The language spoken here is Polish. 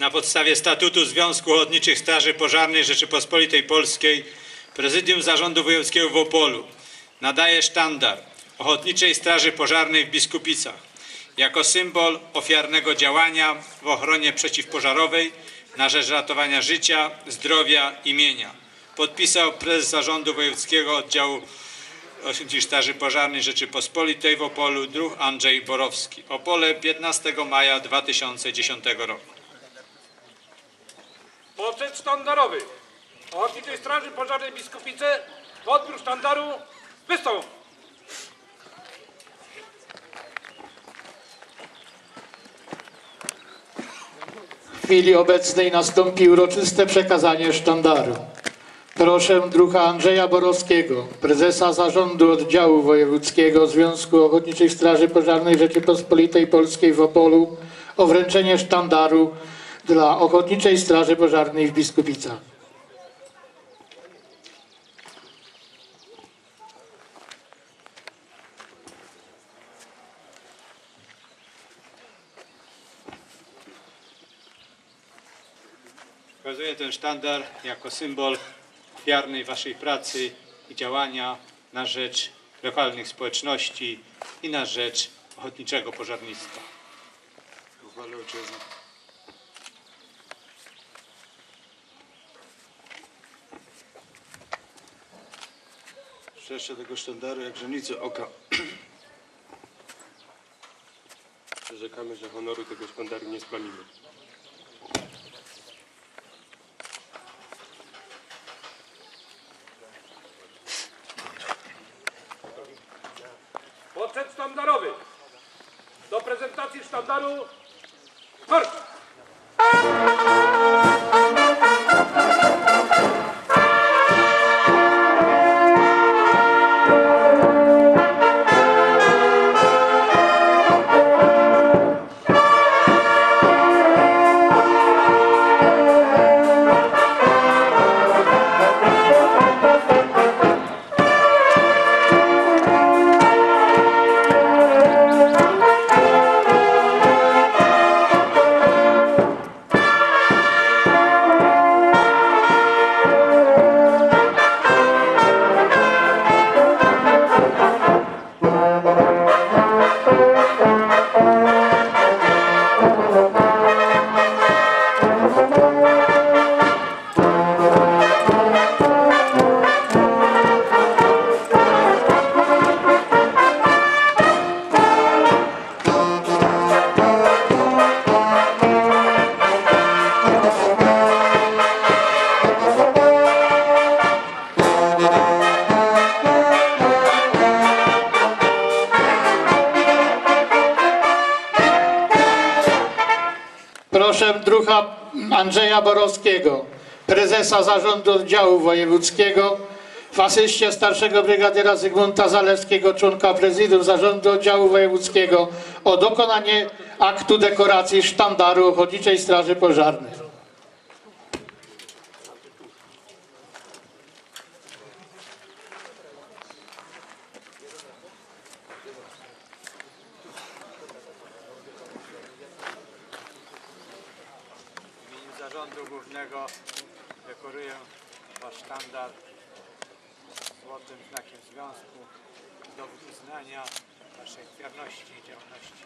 Na podstawie statutu Związku Ochotniczych Straży Pożarnej Rzeczypospolitej Polskiej Prezydium Zarządu Wojewódzkiego w Opolu nadaje sztandar Ochotniczej Straży Pożarnej w Biskupicach jako symbol ofiarnego działania w ochronie przeciwpożarowej na rzecz ratowania życia, zdrowia i mienia. Podpisał prezes Zarządu Wojewódzkiego Oddziału Ochotniczych Straży Pożarnej Rzeczypospolitej w Opolu druh Andrzej Borowski. Opole 15 maja 2010 roku. Poczet sztandarowy Ochotniczej Straży Pożarnej Biskupice w odbiór sztandaru wystąp. W chwili obecnej nastąpi uroczyste przekazanie sztandaru. Proszę druha Andrzeja Borowskiego, prezesa Zarządu Oddziału Wojewódzkiego Związku Ochotniczych Straży Pożarnej Rzeczypospolitej Polskiej w Opolu o wręczenie sztandaru dla Ochotniczej Straży Pożarnej w Biskupicach. Pokazuję ten sztandar jako symbol ofiarnej waszej pracy i działania na rzecz lokalnych społeczności i na rzecz ochotniczego pożarnictwa. Uchwale ojczyzny. Szczęście tego sztandaru jak żenicy oka. Przyrzekamy, że honoru tego sztandaru nie splamimy. Poczet sztandarowy do prezentacji sztandaru marsz. Proszę druha Andrzeja Borowskiego, prezesa Zarządu Oddziału Wojewódzkiego, w asyście starszego brygadiera Zygmunta Zalewskiego, członka prezydium Zarządu Oddziału Wojewódzkiego o dokonanie aktu dekoracji sztandaru Ochotniczej Straży Pożarnej. Zarządu Głównego dekoruję wasz sztandar złotym znakiem związku, dowód uznania waszej ofiarności i działalności.